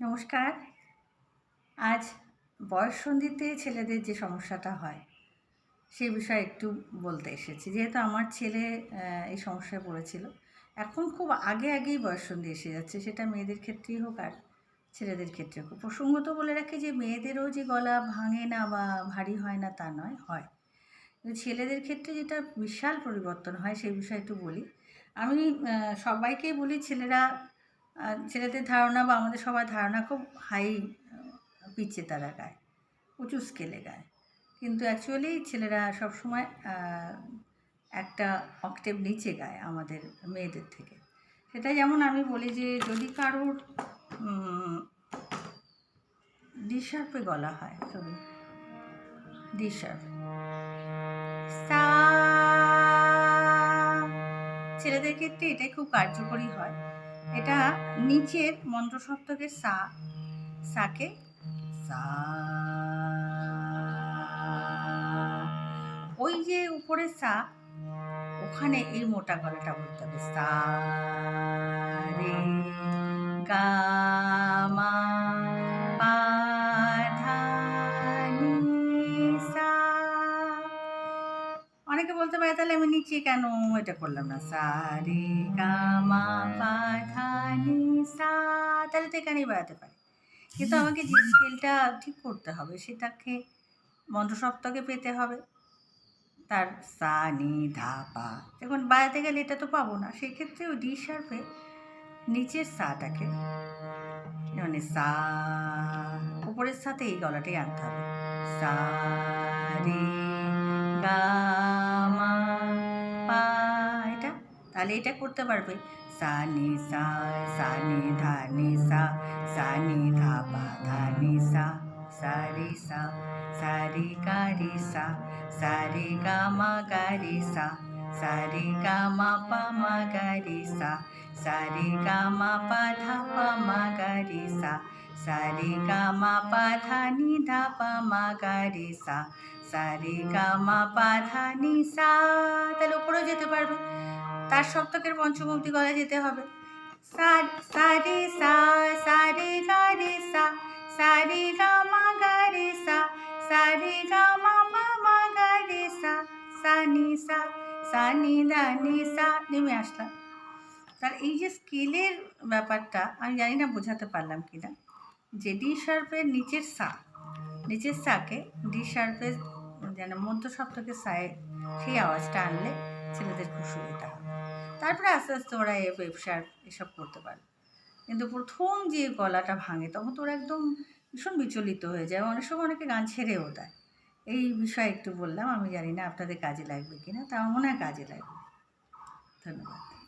নমস্কার। আজ বয়ঃসন্ধিতে ছেলেদের যে সমস্যাটা হয়, সে বিষয়ে একটু বলতে এসেছি। যেহেতু আমার ছেলে এই সমস্যায় পড়েছিল, এখন খুব আগে আগেই বয়ঃসন্ধি এসে যাচ্ছে। সেটা মেয়েদের ক্ষেত্রেই হোক আর ছেলেদের ক্ষেত্রে হোক। প্রসঙ্গত বলে রাখি যে, মেয়েদেরও যে গলা ভাঙে না বা ভারী হয় না তা নয়, হয়। ছেলেদের ক্ষেত্রে যেটা বিশাল পরিবর্তন হয় সেই বিষয়ে একটু বলি। আমি সবাইকেই বলি, ছেলেরা ছেলেদের ধারণা বা আমাদের সবার ধারণা খুব হাই পিচে তারা গায়। উঁচু স্কেলে গায়। কিন্তু অ্যাকচুয়ালি ছেলেরা সবসময় একটা অক্টেভ নিচে গায় আমাদের মেয়েদের থেকে। সেটা যেমন আমি বলি যে যদি কারোর ডিশার্পে গলা হয় তবে ডিশার্প সা, ছেলেদের ক্ষেত্রে এটাই খুব কার্যকরী হয়। এটা নিচের মন্ত্র সপ্তকের সা, সাকে সা। ওই যে উপরে সা, ওখানে এই মোটা গলাটা বলতে হবে। সা রে গা নিচে কেন? এটা করলাম না। সারে গা মা পা ধা নি সা। তাহলে তো এখানেই বাড়াতে পারি। কিন্তু আমাকে যে স্কেলটা ঠিক করতে হবে, সেটাকে মন্ত্রসপ্তকে পেতে হবে। তার সা, নি, ধা, পা। দেখুন বাড়াতে গেলে এটা তো পাবো না। সেক্ষেত্রে ওই ডি শার্পে নিচের সাটাকে মানে সা, উপরের সাথে এই গলাটাই আনতে হবে। সা, রে, গা তাহলে এটা করতে পারবে। সা, নি, সা সা, নি, ধা, নি, সা সা, নি, ধা, পা, ধা, নি, সা সা, রে, সা সা, রে, গা, রে, সা সা, রে, গা, মা, গা, রে, সা সা, রে, গা, মা, পা, মা, গা, রে, সা সা, রে, গা, মা, পা, ধা, পা, মা, গা, রে, সা সা, রে, গা, মা, পা, ধা, নি, ধা, পা, মা, গা, রে, সা সা, রে, গা, মা, পা, ধা, নি, সা, তাহলে উপরেও যেতে পারবে। তার সপ্তকের পঞ্চম অব্দি গলা যেতে হবে। সা সা, রে, সা সা, রে গা রে, সা সা, রে গা, রে, সা সা, রে গা মা গা, রে, সা সা, নি, সা সা, নি দা নি, সা, নেমে আসলাম। তার এই যে স্কেলের ব্যাপারটা আমি জানি না বোঝাতে পারলাম কি না যে ডি শার্পের নিচের সা, নিচের সাকে ডি শার্পের যেন মধ্য সপ্তকে সায়ে সেই আওয়াজটা আনলে ছেলেদের খুব সুবিধা হবে তারপরে আস্তে আস্তে ওরা এ ব্যবসার এসব করতে পারে। কিন্তু প্রথম যে গলাটা ভাঙে তখন তো ওরা একদম ভীষণ বিচলিত হয়ে যায়। অনেক সময় অনেকে গান ছেড়েও দেয়। এই বিষয়ে একটু বললাম, আমি জানি না আপনাদের কাজে লাগবে কি না তা আমার মনে হয় কাজে লাগবে। ধন্যবাদ।